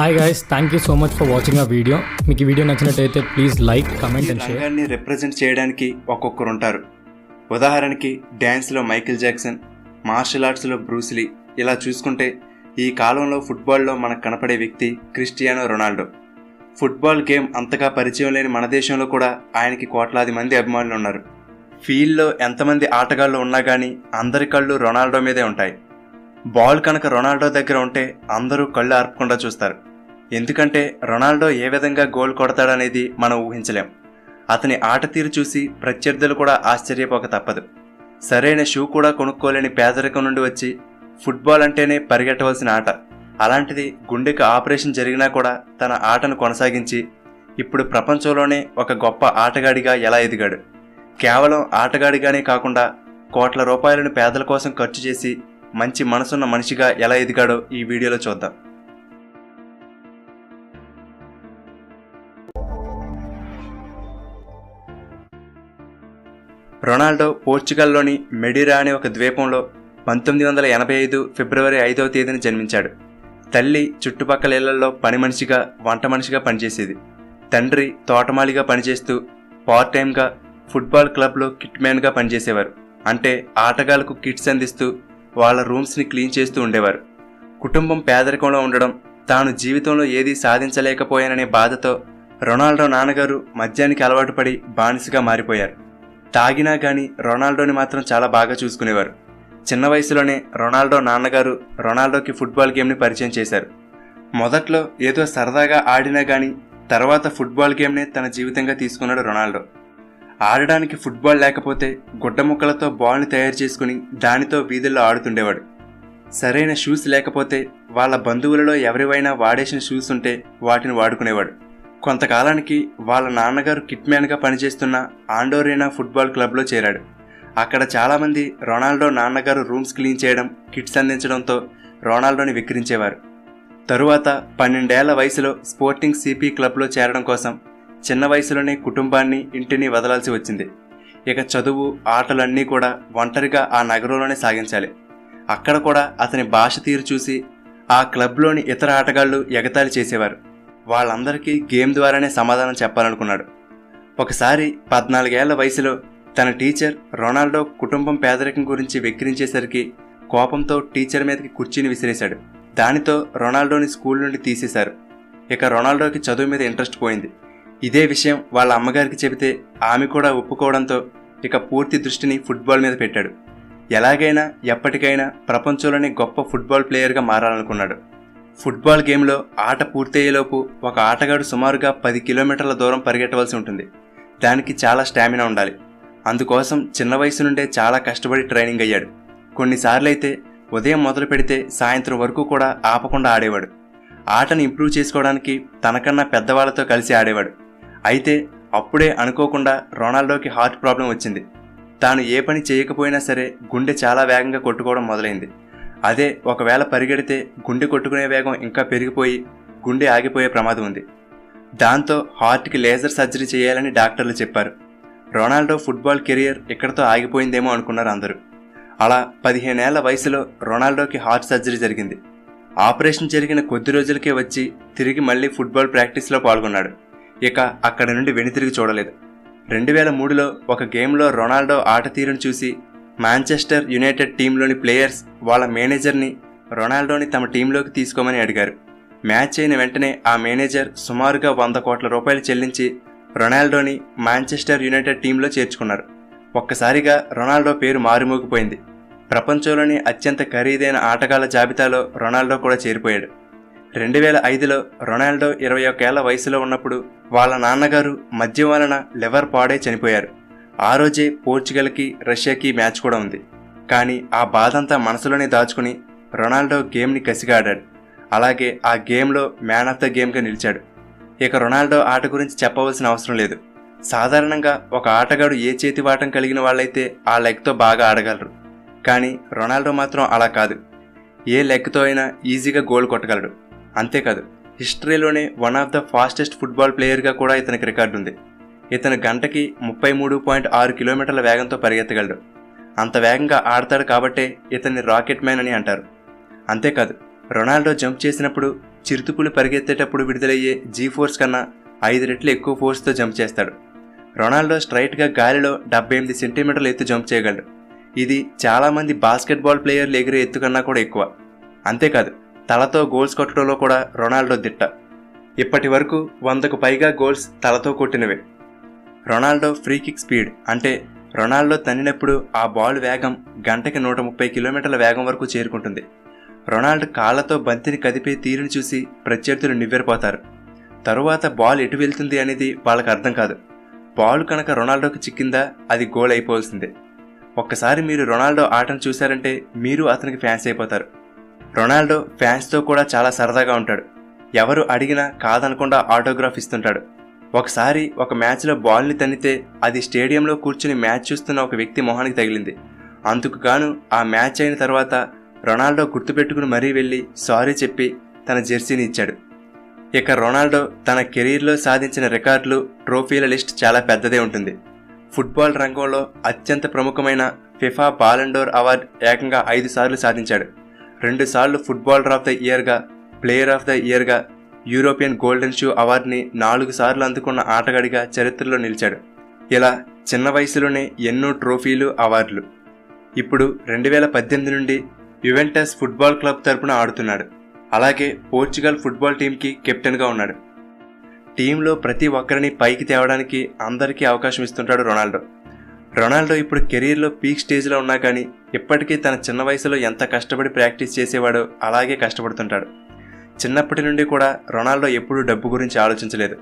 Hi guys thank you so much for watching ఆ video మీకు ఈ వీడియో నచ్చినట్టయితే please like comment and share represent చేయడానికి ఒక్కొక్కరు ఉంటారు. ఉదాహరణకి డ్యాన్స్లో మైకిల్ జాక్సన్ మార్షల్ ఆర్ట్స్లో బ్రూస్లీ ఇలా చూసుకుంటే ఈ కాలంలో ఫుట్బాల్లో మనకు కనపడే వ్యక్తి క్రిస్టియానో రొనాల్డో. ఫుట్బాల్ గేమ్ అంతగా పరిచయం లేని మన దేశంలో కూడా ఆయనకి కోట్లాది మంది అభిమానులు ఉన్నారు. ఫీల్డ్లో ఎంతమంది ఆటగాళ్ళు ఉన్నా కానీ అందరి కళ్ళు రొనాల్డో మీదే ఉంటాయి. బాల్ కనుక రొనాల్డో దగ్గర ఉంటే అందరూ కళ్ళు ఆర్పకుండా చూస్తారు. ఎందుకంటే రొనాల్డో ఏ విధంగా గోల్ కొడతాడనేది మనం ఊహించలేం. అతని ఆట తీరు చూసి ప్రత్యర్థులు కూడా ఆశ్చర్యపోక తప్పదు. సరైన షూ కూడా కొనుక్కోలేని పేదరికం నుండి వచ్చి ఫుట్బాల్ అంటేనే పరిగెట్టవలసిన ఆట. అలాంటిది గుండెకు ఆపరేషన్ జరిగినా కూడా తన ఆటను కొనసాగించి ఇప్పుడు ప్రపంచంలోనే ఒక గొప్ప ఆటగాడిగా ఎలా ఎదిగాడు? కేవలం ఆటగాడిగానే కాకుండా కోట్ల రూపాయలను పేదల కోసం ఖర్చు చేసి మంచి మనసున్న మనిషిగా ఎలా ఎదిగాడో ఈ వీడియోలో చూద్దాం. రొనాల్డో పోర్చుగల్లోని మెడిరా అనే ఒక ద్వీపంలో పంతొమ్మిది వందల ఎనభై ఐదు ఫిబ్రవరి ఐదవ తేదీన జన్మించాడు. తల్లి చుట్టుపక్కల ఇళ్ళలో పని మనిషిగా వంట మనిషిగా పనిచేసేది. తండ్రి తోటమాలిగా పనిచేస్తూ పార్ట్ టైంగా ఫుట్బాల్ క్లబ్లో కిట్ మ్యాన్గా పనిచేసేవారు. అంటే ఆటగాళ్ళకు కిట్స్ అందిస్తూ వాళ్ళ రూమ్స్ని క్లీన్ చేస్తూ ఉండేవారు. కుటుంబం పేదరికంలో ఉండడం తాను జీవితంలో ఏదీ సాధించలేకపోయాననే బాధతో రొనాల్డో నాన్నగారు మద్యానికి అలవాటు పడి బానిసగా మారిపోయారు. తాగినా కానీ రొనాల్డోని మాత్రం చాలా బాగా చూసుకునేవారు. చిన్న వయసులోనే రొనాల్డో నాన్నగారు రొనాల్డోకి ఫుట్బాల్ గేమ్ని పరిచయం చేశారు. మొదట్లో ఏదో సరదాగా ఆడినా కానీ తర్వాత ఫుట్బాల్ గేమ్నే తన జీవితంగా తీసుకున్నాడు రొనాల్డో. ఆడడానికి ఫుట్బాల్ లేకపోతే గుడ్డ ముక్కలతో బాల్ని తయారు చేసుకుని దానితో వీధుల్లో ఆడుతుండేవాడు. సరైన షూస్ లేకపోతే వాళ్ళ బంధువులలో ఎవరివైనా వాడేసిన షూస్ ఉంటే వాటిని వాడుకునేవాడు. కొంతకాలానికి వాళ్ళ నాన్నగారు కిట్ మ్యాన్గా పనిచేస్తున్న ఆండోరేనా ఫుట్బాల్ క్లబ్లో చేరాడు. అక్కడ చాలామంది రొనాల్డో నాన్నగారు రూమ్స్ క్లీన్ చేయడం కిట్స్ అందించడంతో రొనాల్డోని విక్రించేవారు తరువాత పన్నెండేళ్ళ వయసులో స్పోర్టింగ్ సిపి క్లబ్లో చేరడం కోసం చిన్న వయసులోనే కుటుంబాన్ని ఇంటిని వదలాల్సి వచ్చింది. ఇక చదువు ఆటలన్నీ కూడా ఒంటరిగా ఆ నగరంలోనే సాగించాలి. అక్కడ కూడా అతని భాష తీరు చూసి ఆ క్లబ్లోని ఇతర ఆటగాళ్ళు ఎగతాళి చేసేవారు. వాళ్ళందరికీ గేమ్ ద్వారానే సమాధానం చెప్పాలనుకున్నాడు. ఒకసారి పద్నాలుగేళ్ళ వయసులో తన టీచర్ రొనాల్డో కుటుంబం పేదరికం గురించి వెక్కిరించేసరికి కోపంతో టీచర్ మీదకి కుర్చీని విసిరేశాడు. దానితో రొనాల్డోని స్కూల్ నుండి తీసేశారు. ఇక రొనాల్డోకి చదువు మీద ఇంట్రెస్ట్ పోయింది. ఇదే విషయం వాళ్ళ అమ్మగారికి చెబితే ఆమె కూడా ఒప్పుకోవడంతో ఇక పూర్తి దృష్టిని ఫుట్బాల్ మీద పెట్టాడు. ఎలాగైనా ఎప్పటికైనా ప్రపంచంలోనే గొప్ప ఫుట్బాల్ ప్లేయర్గా మారాలనుకున్నాడు. ఫుట్బాల్ గేమ్లో ఆట పూర్తయ్యేలోపు ఒక ఆటగాడు సుమారుగా పది కిలోమీటర్ల దూరం పరిగెట్టవలసి ఉంటుంది. దానికి చాలా స్టామినా ఉండాలి. అందుకోసం చిన్న వయసు నుండే చాలా కష్టపడి ట్రైనింగ్ అయ్యాడు. కొన్నిసార్లైతే ఉదయం మొదలు పెడితే సాయంత్రం వరకు కూడా ఆపకుండా ఆడేవాడు. ఆటను ఇంప్రూవ్ చేసుకోవడానికి తనకన్నా పెద్దవాళ్ళతో కలిసి ఆడేవాడు. అయితే అప్పుడే అనుకోకుండా రొనాల్డోకి హార్ట్ ప్రాబ్లం వచ్చింది. తాను ఏ పని చేయకపోయినా సరే గుండె చాలా వేగంగా కొట్టుకోవడం మొదలైంది. అదే ఒకవేళ పరిగెడితే గుండె కొట్టుకునే వేగం ఇంకా పెరిగిపోయి గుండె ఆగిపోయే ప్రమాదం ఉంది. దాంతో హార్ట్కి లేజర్ సర్జరీ చేయాలని డాక్టర్లు చెప్పారు. రొనాల్డో ఫుట్బాల్ కెరియర్ ఇక్కడతో ఆగిపోయిందేమో అనుకున్నారు అందరూ. అలా పదిహేనేళ్ళ వయసులో రొనాల్డోకి హార్ట్ సర్జరీ జరిగింది. ఆపరేషన్ జరిగిన కొద్ది రోజులకే వచ్చి తిరిగి మళ్ళీ ఫుట్బాల్ ప్రాక్టీస్లో పాల్గొన్నాడు. ఇక అక్కడి నుండి వెనుతిరిగి చూడలేదు. రెండు వేల మూడులో ఒక గేమ్లో రొనాల్డో ఆట తీరును చూసి మాంచెస్టర్ యునైటెడ్ టీంలోని ప్లేయర్స్ వాళ్ళ మేనేజర్ని రొనాల్డోని తమ టీంలోకి తీసుకోమని అడిగారు. మ్యాచ్ అయిన వెంటనే ఆ మేనేజర్ సుమారుగా వంద కోట్ల రూపాయలు చెల్లించి రొనాల్డోని మాంచెస్టర్ యునైటెడ్ టీంలో చేర్చుకున్నారు. ఒక్కసారిగా రొనాల్డో పేరు మారుమోగిపోయింది. ప్రపంచంలోని అత్యంత ఖరీదైన ఆటగాళ్ళ జాబితాలో రొనాల్డో కూడా చేరిపోయాడు. రెండు వేల ఐదులో రొనాల్డో ఇరవై ఒకేళ్ళ వయసులో ఉన్నప్పుడు వాళ్ళ నాన్నగారు మద్యం వలన లివర్ పాడై చనిపోయారు. ఆ రోజే పోర్చుగల్కి రష్యాకి మ్యాచ్ కూడా ఉంది. కానీ ఆ బాధంతా మనసులోనే దాచుకుని రొనాల్డో గేమ్ని కసిగా ఆడాడు అలాగే ఆ గేమ్లో మ్యాన్ ఆఫ్ ద గేమ్గా నిలిచాడు. ఇక రొనాల్డో ఆట గురించి చెప్పవలసిన అవసరం లేదు. సాధారణంగా ఒక ఆటగాడు ఏ చేతి వాటం కలిగిన వాళ్ళైతే ఆ లెగ్తో బాగా ఆడగలరు. కానీ రొనాల్డో మాత్రం అలా కాదు. ఏ లెగ్తో అయినా ఈజీగా గోల్ కొట్టగలడు. అంతేకాదు హిస్టరీలోనే one of the fastest football ప్లేయర్గా కూడా ఇతనికి రికార్డు ఉంది ఇతను గంటకి ముప్పై మూడు పాయింట్ ఆరు కిలోమీటర్ల వేగంతో పరిగెత్తగలడు. అంత వేగంగా ఆడతాడు కాబట్టే ఇతన్ని రాకెట్ మ్యాన్ అని అంటారు. అంతేకాదు రొనాల్డో జంప్ చేసినప్పుడు చిరుతుపులు పరిగెత్తేటప్పుడు విడుదలయ్యే జీ ఫోర్స్ కన్నా ఐదు రెట్లు ఎక్కువ ఫోర్స్తో జంప్ చేస్తాడు. రొనాల్డో స్ట్రైట్గా గాలిలో డెబ్బై ఎనిమిది సెంటీమీటర్ల ఎత్తు జంప్ చేయగలడు. ఇది చాలామంది బాస్కెట్బాల్ ప్లేయర్లు ఎగిరే ఎత్తు కన్నా కూడా ఎక్కువ. అంతేకాదు తలతో గోల్స్ కొట్టడంలో కూడా రొనాల్డో దిట్ట. ఇప్పటి వరకు వందకు పైగా గోల్స్ తలతో కొట్టినవే. రొనాల్డో ఫ్రీ కిక్ స్పీడ్ అంటే రొనాల్డో తన్నినప్పుడు ఆ బాల్ వేగం గంటకి నూట ముప్పై కిలోమీటర్ల వేగం వరకు చేరుకుంటుంది. రొనాల్డో కాళ్ళతో బంతిని కదిపే తీరును చూసి ప్రత్యర్థులు నివ్వెరపోతారు. తరువాత బాల్ ఎటు వెళ్తుంది అనేది వాళ్ళకి అర్థం కాదు. బాల్ కనుక రొనాల్డోకి చిక్కిందా అది గోల్ అయిపోవాల్సిందే. ఒక్కసారి మీరు రొనాల్డో ఆటను చూశారంటే మీరు అతనికి ఫ్యాన్స్ అయిపోతారు. రొనాల్డో ఫ్యాన్స్తో కూడా చాలా సరదాగా ఉంటాడు. ఎవరు అడిగినా కాదనకుండా ఆటోగ్రాఫ్ ఇస్తుంటాడు. ఒకసారి ఒక మ్యాచ్లో బాల్ని తన్నితే అది స్టేడియంలో కూర్చుని మ్యాచ్ చూస్తున్న ఒక వ్యక్తి మొహానికి తగిలింది. అందుకు గాను ఆ మ్యాచ్ అయిన తర్వాత రొనాల్డో గుర్తుపెట్టుకుని మరీ వెళ్ళి సారీ చెప్పి తన జెర్సీని ఇచ్చాడు. ఇక రొనాల్డో తన కెరీర్లో సాధించిన రికార్డులు ట్రోఫీల లిస్ట్ చాలా పెద్దదే ఉంటుంది. ఫుట్బాల్ రంగంలో అత్యంత ప్రముఖమైన ఫిఫా బాలండోర్ అవార్డు ఏకంగా ఐదు సార్లు సాధించాడు. రెండుసార్లు ఫుట్బాలర్ ఆఫ్ ద ఇయర్గా ప్లేయర్ ఆఫ్ ద ఇయర్గా యూరోపియన్ గోల్డెన్ షూ అవార్డుని నాలుగు సార్లు అందుకున్న ఆటగాడిగా చరిత్రలో నిలిచాడు. ఇలా చిన్న వయసులోనే ఎన్నో ట్రోఫీలు అవార్డులు. ఇప్పుడు రెండు వేల పద్దెనిమిది నుండి యువెంటస్ ఫుట్బాల్ క్లబ్ తరపున ఆడుతున్నాడు. అలాగే పోర్చుగల్ ఫుట్బాల్ టీంకి కెప్టెన్గా ఉన్నాడు. టీంలో ప్రతి ఒక్కరిని పైకి తేవడానికి అందరికీ అవకాశం ఇస్తుంటాడు రొనాల్డో. రొనాల్డో ఇప్పుడు కెరీర్లో పీక్ స్టేజ్లో ఉన్నా కానీ ఇప్పటికీ తన చిన్న వయసులో ఎంత కష్టపడి ప్రాక్టీస్ చేసేవాడో అలాగే కష్టపడుతుంటాడు. చిన్నప్పటి నుండి కూడా రొనాల్డో ఎప్పుడూ డబ్బు గురించి ఆలోచించలేదు.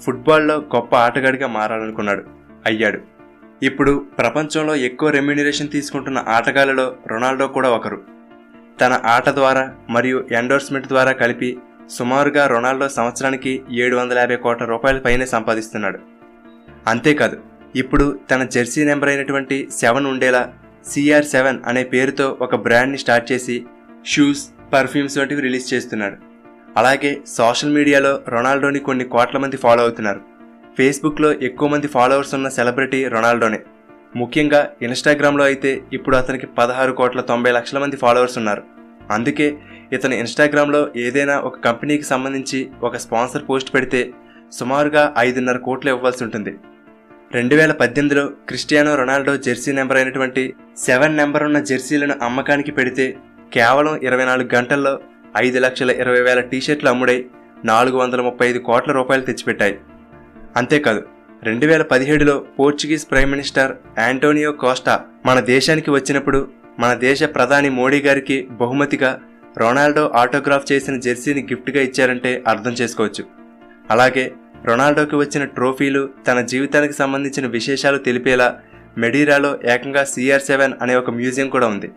ఫుట్బాల్లో గొప్ప ఆటగాడిగా మారాలనుకున్నాడు అయ్యాడు. ఇప్పుడు ప్రపంచంలో ఎక్కువ రెమ్యూనరేషన్ తీసుకుంటున్న ఆటగాళ్ళలో రొనాల్డో కూడా ఒకరు. తన ఆట ద్వారా మరియు ఎండోర్స్మెంట్ ద్వారా కలిపి సుమారుగా రొనాల్డో సంవత్సరానికి ఏడు వందల యాభై కోట్ల రూపాయల పైనే సంపాదిస్తున్నాడు. అంతేకాదు ఇప్పుడు తన జెర్సీ నెంబర్ అయినటువంటి సెవెన్ ఉండేలా సిఆర్ సెవెన్ అనే పేరుతో ఒక బ్రాండ్ని స్టార్ట్ చేసి షూస్ పర్ఫ్యూమ్స్ వంటివి రిలీజ్ చేస్తున్నాడు. అలాగే సోషల్ మీడియాలో రొనాల్డోని కొన్ని కోట్ల మంది ఫాలో అవుతున్నారు. ఫేస్బుక్లో ఎక్కువ మంది ఫాలోవర్స్ ఉన్న సెలబ్రిటీ రొనాల్డోనే. ముఖ్యంగా ఇన్స్టాగ్రామ్లో అయితే ఇప్పుడు అతనికి పదహారు కోట్ల తొంభై లక్షల మంది ఫాలోవర్స్ ఉన్నారు. అందుకే ఇతను ఇన్స్టాగ్రామ్లో ఏదైనా ఒక కంపెనీకి సంబంధించి ఒక స్పాన్సర్ పోస్ట్ పెడితే సుమారుగా ఐదున్నర కోట్లు ఇవ్వాల్సి ఉంటుంది. రెండు వేల పద్దెనిమిదిలో క్రిస్టియానో రొనాల్డో జెర్సీ నెంబర్ అయినటువంటి సెవెన్ నెంబర్ ఉన్న జెర్సీలను అమ్మకానికి పెడితే కేవలం ఇరవై నాలుగు గంటల్లో ఐదు లక్షల ఇరవై వేల టీషర్ట్లు అమ్ముడై నాలుగు వందల ముప్పై ఐదు కోట్ల రూపాయలు తెచ్చిపెట్టాయి. అంతేకాదు రెండు వేల పదిహేడులో Portuguese prime minister Antonio Costa మన దేశానికి వచ్చినప్పుడు మన దేశ ప్రధాని మోడీ గారికి బహుమతిగా రొనాల్డో ఆటోగ్రాఫ్ చేసిన జెర్సీని గిఫ్ట్గా ఇచ్చారంటే అర్థం చేసుకోవచ్చు. అలాగే రొనాల్డోకి వచ్చిన ట్రోఫీలు తన జీవితానికి సంబంధించిన విశేషాలు తెలిపేలా మెడీరాలో ఏకంగా సిఆర్ సెవెన్ అనే ఒక మ్యూజియం కూడా ఉంది.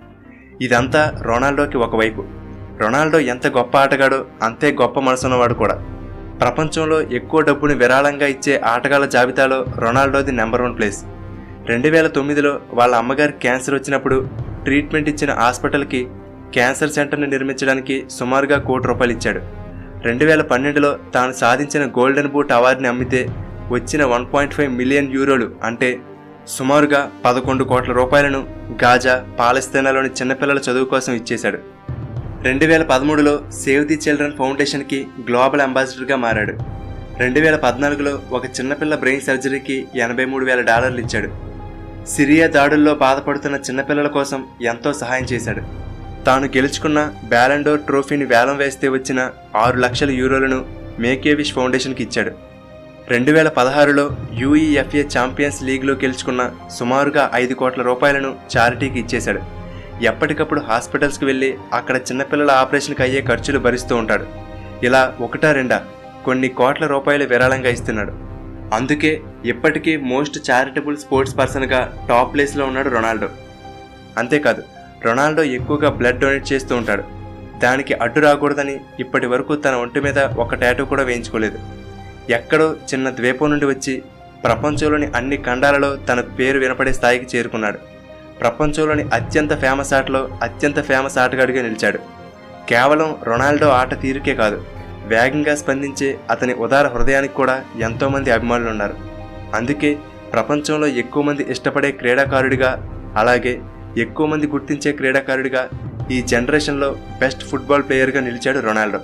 ఇదంతా రొనాల్డోకి ఒకవైపు. రొనాల్డో ఎంత గొప్ప ఆటగాడో అంతే గొప్ప మనసున్నవాడు కూడా. ప్రపంచంలో ఎక్కువ డబ్బుని విరాళంగా ఇచ్చే ఆటగాళ్ళ జాబితాలో రొనాల్డోది నెంబర్ వన్ ప్లేస్ రెండు వేల తొమ్మిదిలో వాళ్ళ అమ్మగారి క్యాన్సర్ వచ్చినప్పుడు ట్రీట్మెంట్ ఇచ్చిన హాస్పిటల్కి క్యాన్సర్ సెంటర్ని నిర్మించడానికి సుమారుగా కోటి రూపాయలు ఇచ్చాడు. రెండు వేల పన్నెండులో తాను సాధించిన గోల్డెన్ బూట్ అవార్డుని అమ్మితే వచ్చిన వన్ పాయింట్ ఫైవ్ మిలియన్ యూరోలు అంటే సుమారుగా పదకొండు కోట్ల రూపాయలను గాజా పాలస్తీనాలోని చిన్నపిల్లల చదువు కోసం ఇచ్చేశాడు. రెండు వేల పదమూడులో సేవ్ ది చిల్డ్రన్ ఫౌండేషన్కి గ్లోబల్ అంబాసిడర్గా మారాడు. రెండు వేల పద్నాలుగులో ఒక చిన్నపిల్ల బ్రెయిన్ సర్జరీకి ఎనభై మూడు వేల డాలర్లు ఇచ్చాడు. సిరియా దాడుల్లో బాధపడుతున్న చిన్నపిల్లల కోసం ఎంతో సహాయం చేశాడు. తాను గెలుచుకున్న బ్యాలండోర్ ట్రోఫీని వేలం వేస్తే వచ్చిన ఆరు లక్షల యూరోలను మేకేవిష్ ఫౌండేషన్కి ఇచ్చాడు. రెండు వేల పదహారులో యూఈఎఫ్ఏ ఛాంపియన్స్ లీగ్లో గెలుచుకున్న సుమారుగా ఐదు కోట్ల రూపాయలను చారిటీకి ఇచ్చేశాడు. ఎప్పటికప్పుడు హాస్పిటల్స్కి వెళ్ళి అక్కడ చిన్నపిల్లల ఆపరేషన్కి అయ్యే ఖర్చులు భరిస్తూ ఉంటాడు. ఇలా ఒకటా రెండా కొన్ని కోట్ల రూపాయలు విరాళంగా ఇస్తున్నాడు. అందుకే ఇప్పటికీ మోస్ట్ చారిటబుల్ స్పోర్ట్స్ పర్సన్గా టాప్ ప్లేస్లో ఉన్నాడు రొనాల్డో. అంతేకాదు రొనాల్డో ఎక్కువగా బ్లడ్ డొనేట్ చేస్తూ ఉంటాడు. దానికి అడ్డు రాకూడదని ఇప్పటి వరకు తన ఒంటి మీద ఒక టాటూ కూడా వేయించుకోలేదు. ఎక్కడో చిన్న ద్వీపం నుండి వచ్చి ప్రపంచంలోని అన్ని ఖండాలలో తన పేరు వినపడే స్థాయికి చేరుకున్నాడు. ప్రపంచంలోని అత్యంత ఫేమస్ ఆటలో అత్యంత ఫేమస్ ఆటగాడిగా నిలిచాడు. కేవలం రొనాల్డో ఆట తీరుకే కాదు వేగంగా స్పందించే అతని ఉదార హృదయానికి కూడా ఎంతోమంది అభిమానులు ఉన్నారు. అందుకే ప్రపంచంలో ఎక్కువ మంది ఇష్టపడే క్రీడాకారుడిగా అలాగే ఎక్కువ మంది గుర్తించే క్రీడాకారుడిగా ఈ జనరేషన్లో బెస్ట్ ఫుట్బాల్ ప్లేయర్గా నిలిచాడు రొనాల్డో.